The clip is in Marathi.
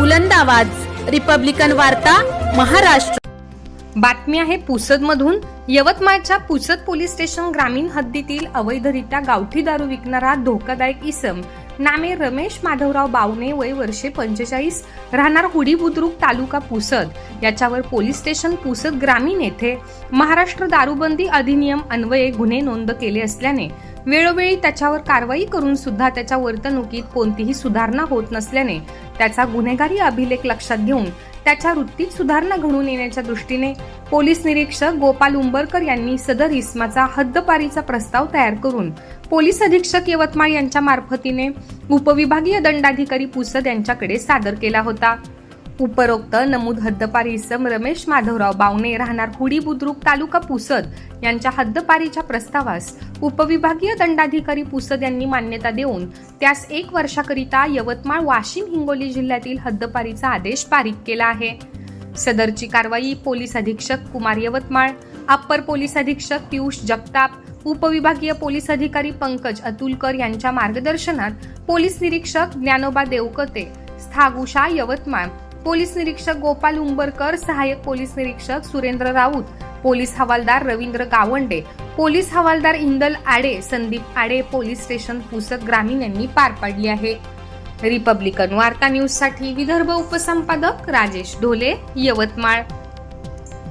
बुलंद आवाज. रिपब्लिकन वार्ता महाराष्ट्र. बातमी आहे पुसदमधून. यवतमाळच्या पुसद पोलीस स्टेशन ग्रामीण हद्दीतील अवैधरित्या गावठी दारू विकणारा धोकादायक इसम नामे रमेश माधवराव बावणे वय वर्षे पंचेचाळीस राहणार हुडी बुद्रुक तालुका पुसद. याच्यावर पोलीस स्टेशन पुसद ग्रामीण येथे महाराष्ट्र दारूबंदी अधिनियम अन्वये गुन्हे नोंद केले असल्याने वेळोवेळी त्याच्यावर कारवाई करून सुद्धा त्याच्या वर्तणुकीत कोणतीही सुधारणा होत नसल्याने त्याचा गुन्हेगारी अभिलेख लक्षात घेऊन त्याच्या वृत्तीत सुधारणा घडून येण्याच्या दृष्टीने पोलीस निरीक्षक गोपाल उंबरकर यांनी सदर इस्माचा हद्दपारीचा प्रस्ताव तयार करून पोलीस अधीक्षक यवतमाळ यांच्या मार्फतीने उपविभागीय दंडाधिकारी पुसद यांच्याकडे सादर केला होता. उपरोक्त नमूद हद्दपारी इसम रमेश माधवराव बावणे राहणार हुडी बुद्रुक तालुका पुसद यांच्या हद्दपारीच्या प्रस्तावास उपविभागीय दंडाधिकारी पुसद यांनी मान्यता देऊन त्यास एक वर्षाकरिता यवतमाळ वाशिम हिंगोली जिल्ह्यातील हद्दपारीचा आदेश पारित केला आहे. सदरची कारवाई पोलीस अधीक्षक कुमार यवतमाळ अप्पर पोलीस अधीक्षक पियुष जगताप उपविभागीय पोलीस अधिकारी पंकज अतुलकर यांच्या मार्गदर्शनात पोलीस निरीक्षक ज्ञानोबा देवकते स्थागुषा यवतमाळ पोलीस निरीक्षक गोपाल उंबरकर सहाय्यक पोलीस निरीक्षक सुरेंद्र राऊत पोलीस हवालदार रवींद्र गावंडे पोलीस हवालदार इंदल आडे संदीप आडे पोलीस स्टेशन पुसद ग्रामीण यांनी पार पाडली आहे. रिपब्लिकन वार्ता न्यूजसाठी विदर्भ उपसंपादक राजेश ढोले यवतमाळ.